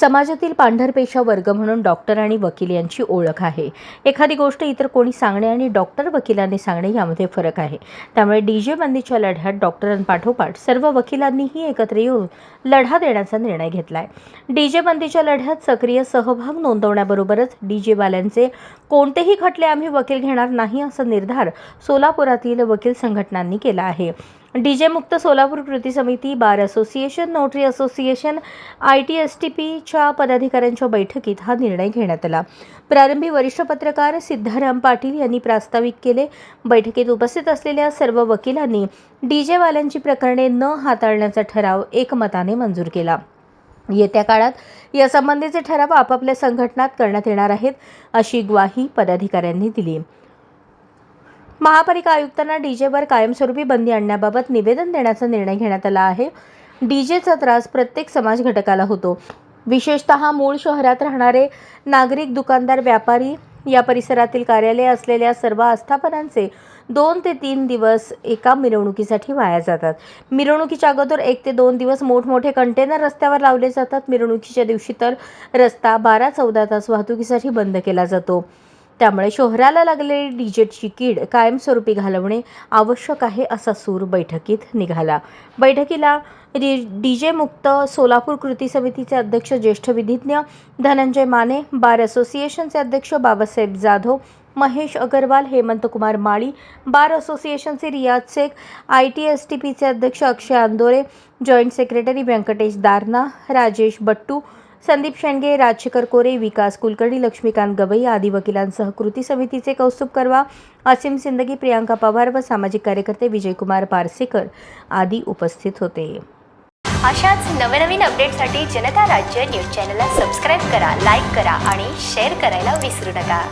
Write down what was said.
समाजातील पांढरपेशा वर्ग म्हणून डॉक्टर आणि वकील यांची ओळख आहे. एखादी गोष्ट इतर कोणी सांगणे आणि डॉक्टर वकिलांनी सांगणे यामध्ये फरक आहे. त्यामुळे डी जे बंदीच्या लढ्यात डॉक्टरांपाठोपाठ सर्व वकिलांनीही एकत्र येऊन लढा देण्याचा निर्णय घेतला आहे डी जे बंदीच्या लढ्यात सक्रिय सहभाग नोंदवण्याबरोबरच डी जेवाल्यांचे कोणतेही खटले आम्ही वकील घेणार नाही असा निर्धार सोलापुरातील वकील संघटनांनी केला आहे. डीजे मुक्त सोलापूर कृती समिती bar association notary association I T S T पीच्या पदाधिकाऱ्यांच्या बैठकीत हा निर्णय घेण्यात आला. प्रारंभी वरिष्ठ पत्रकार सिद्धाराम पाटील यांनी प्रास्ताविक केले. बैठकीत उपस्थित असलेल्या सर्व वकिलांनी डीजेवाल्यांची प्रकरणे न हाताळण्याचा ठराव एकमताने मंजूर केला. येत्या काळात यासंबंधीचे ठराव आपापल्या संघटनात करण्यात येणार आहेत अशी ग्वाही पदाधिकाऱ्यांनी दिली. महापालिका आयुक्तांना डीजेवर कायमस्वरूपी बंदी आणण्याबाबत निवेदन देण्याचा निर्णय घेण्यात आला आहे. डीजेचा त्रास प्रत्येक समाज घटकाला होतो. विशेषतः मूळ शहरात राहणारे नागरिक दुकानदार व्यापारी या परिसरातील कार्यालय असलेल्या सर्व आस्थापनांचे दोन ते तीन दिवस एका मिरवणुकीसाठी वाया जातात. मिरवणुकीच्या अगोदर एक ते दोन दिवस मोठमोठे कंटेनर रस्त्यावर लावले जातात. मिरवणुकीच्या दिवशी तर रस्ता बारा चौदा तास वाहतुकीसाठी बंद केला जातो. त्यामुळे शहराला लागलेली डीजेची कीड कायमस्वरूपी घालवणे आवश्यक आहे असा सूर बैठकीत निघाला. बैठकीला डीजे मुक्त सोलापूर कृती समितीचे अध्यक्ष ज्येष्ठ विधिज्ञ धनंजय माने बार असोसिएशनचे अध्यक्ष बाबासाहेब जाधव महेश अगरवाल हेमंत कुमार माळी बार असोसिएशनचे Riyaz Shaikh I T S T पीचे अध्यक्ष अक्षय आंदोरे जॉईंट सेक्रेटरी व्यंकटेश दारणा राजेश बट्टू संदीप शेंडगे राजशेखर कोरे विकास कुलकर्णी लक्ष्मीकांत गवई आदी वकिलांसह कृती समितीचे कौस्तुभ करवा असीम सिंदगी प्रियांका पवार व सामाजिक कार्यकर्ते विजयकुमार पारसेकर आदी उपस्थित होते. अशाच नवनवीन अपडेटसाठी जनता राज्य न्यूज चॅनलला सबस्क्राईब करा लाईक करा आणि शेअर करायला विसरू नका.